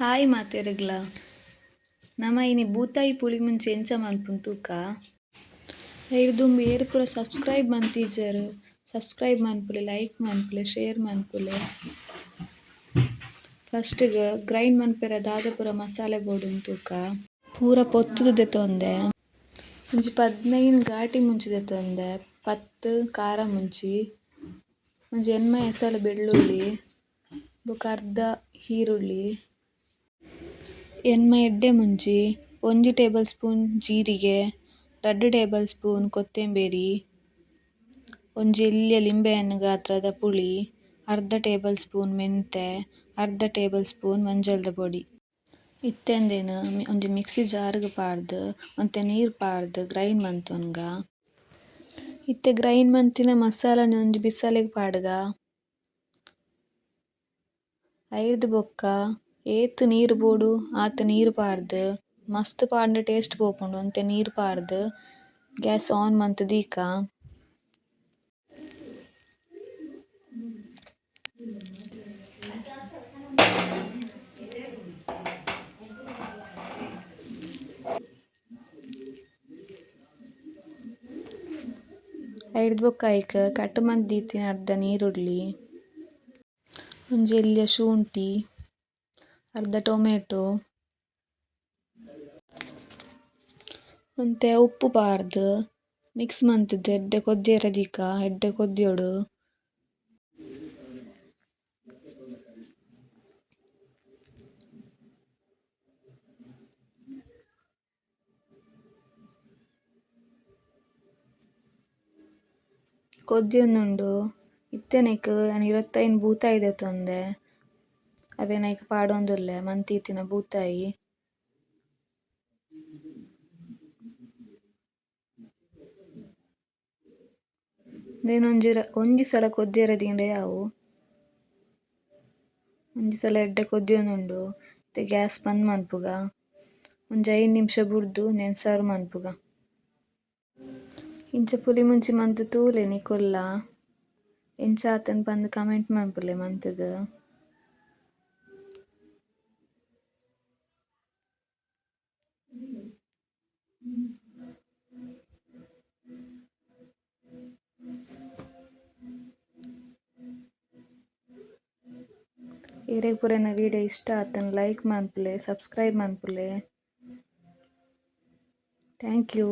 Hi ಮಾತೆರೆಗ್ಲ. ನಮ ಇನಿ ಬೂತಾಯಿ ಪುಳಿ ಮುಂಚಿ ಎಂಚ ಮನ್ಪುಂಡು ತೂಕ? ದುಂಬು ಏರ್ ಪೂರ ಸಬ್ಸ್ಕ್ರೈಬ್ ಮಂತಿಜೆರ್ ಸಬ್ಸ್ಕ್ರೈಬ್ ಮನ್ಪುಲೆ, ಲೈಕ್ ಮನ್ಪುಲೆ, ಶೇರ್ ಮನ್ಪುಲೆ. ಫಸ್ಟ್ ಗ್ ಗ್ರೈಂಡ್ ಮನ್ಪೆರ ದಾದ ಪೂರ ಮಸಾಲೆ ಬೋಡುಂಡು ತೂಕ. ಪೂರ ಪೊತ್ತುದು ದೆತೊಂದೆ. ಮುಂಚೆ ಪದ್ನೈನ್ ಘಾಟಿ ಮುಂಚಿ ದೆತೊಂದೆ. ಪತ್ತ್ ಕಾರ ಮುಂಚಿ. ಒಂಜಿ ಎನ್ಮೈ ಎಸಳು ಬೆಳ್ಳುಳ್ಳಿ. ಬೊಕ ಅರ್ಧ ಈರುಳ್ಳಿ ಎನ್ಮೈ ಎಡ್ಡೆ ಮುಂಚಿ ಒಂಜಿ ಟೇಬಲ್ ಸ್ಪೂನ್ ಜೀರಿಗೆ ರಡ್ಡ್ ಟೇಬಲ್ ಸ್ಪೂನ್ ಕೊತ್ತಂಬರಿ ಒಂಜಿ ಎಲ್ಯ ಲಿಂಬೆ ಹಣ್ಣು ಗಾತ್ರದ ಪುಳಿ, ಅರ್ಧ ಟೇಬಲ್ ಸ್ಪೂನ್ ಮೆಂತೆ, ಅರ್ಧ ಟೇಬಲ್ ಸ್ಪೂನ್ ಮಂಜಲ್ದ ಪೊಡಿ. ಇತ್ತೆಂದೇನು? ಒಂಜಿ ಮಿಕ್ಸಿ ಜಾರ್ಗ್ ಪಾಡ್ದ್ ಒಂತೆ ನೀರ್ ಪಾರ್ದ್ ಗ್ರೈಂಡ್ ಮಂತೊನ್ಗ ಇತ್ತೆ ಗ್ರೈಂಡ್ ಮಂತಿನ ಮಸಾಲನೆ ಒಂಜಿ ಬಿಸಲೆಗ್ ಪಾಡ್ಗ. ಐರ್ದ್ ಬೊಕ್ಕ ಏತ್ ನೀರ್ ಬೋಡು, ಆತ್ ನೀರ್ ಪಾರ್ದ್ ಮಸ್ತ್ ಪಾಂಡ ಟೇಸ್ಟ್ ಪೋಪುಂಡು ಒಂತೆ ನೀರ್ ಪಾರ್ದ್ ಗ್ಯಾಸ್ ಆನ್ ಮಂತ್ ದೀಕ. ಐರ್ದ್ ಬೊಕ್ಕ ಐಕ್, ಕಟ್ ಮಂತ್ ದೀತಿನ ಅರ್ಧ ನೀರುಳ್ಳಿ ಒಂಜಿ ಎಲ್ಯ ಶುಂಠಿ. ಅರ್ಧ ಟೊಮೆಟೊ. ಮತ್ತು ಉಪ್ಪು ಪಾರ್ದ್ ಮಿಕ್ಸ್ ಮಂತುದು ಎಡ್ಡೆ ಕೊದ್ಯರೆ ದಿಕ್ಕ ಎಡ್ಡೆ ಕೊದ್ಯೊಡು. ಕೊದ್ಯೊಂದುಂಡು. ಇತ್ತೆನೆಕ್ ಇರತ್ತೈನ್ ಬೂತಾಯಿ ದೆತೊಂದೆ ಅವೆನ್ ಐಕ್ ಪಾಡೊಂದುಲ್ಲೆ ಮಂತಿತ್ತಿನ ಬೂತಾಯಿ ಉಂದೆನ್ ಒಂಜಿ ಸಲ ಕೊದ್ಯರೆ ದೀಂಡ ಯಾವು? ಒಂಜಿ ಸಲ ಎಡ್ಡೆ ಕೊದ್ಯೊಂದುಂಡು ಮತ್ತೆ ಗ್ಯಾಸ್ ಬಂದ್ ಮನ್ಪುಗ. ಒಂಜಿ ಐದು ನಿಮಿಷ ಬುಡ್ದು ನೆನ್ ಸರ್ವ್ ಮನ್ಪುಗ. ಇಂಚ ಪುಲಿ ಮುಂಚಿ ಮಂತ್ ತೂಲೆ ನಿಕುಲ್ಲ ಎಂಚ ಆತನ್ ಪಂದ್ ಕಮೆಂಟ್ ಮನ್ಪುಲೆ ಮಂತುದು. ಇರೆಗ್ ಪೂರ ಎನ್ನ ವಿಡಿಯೋ ಇಷ್ಟ ಆತಂದ್ ಲೈಕ್ ಮನ್ಪುಲೆ ಸಬ್ಸ್ಕ್ರೈಬ್ ಮನ್ಪುಲೆ ಥ್ಯಾಂಕ್ ಯು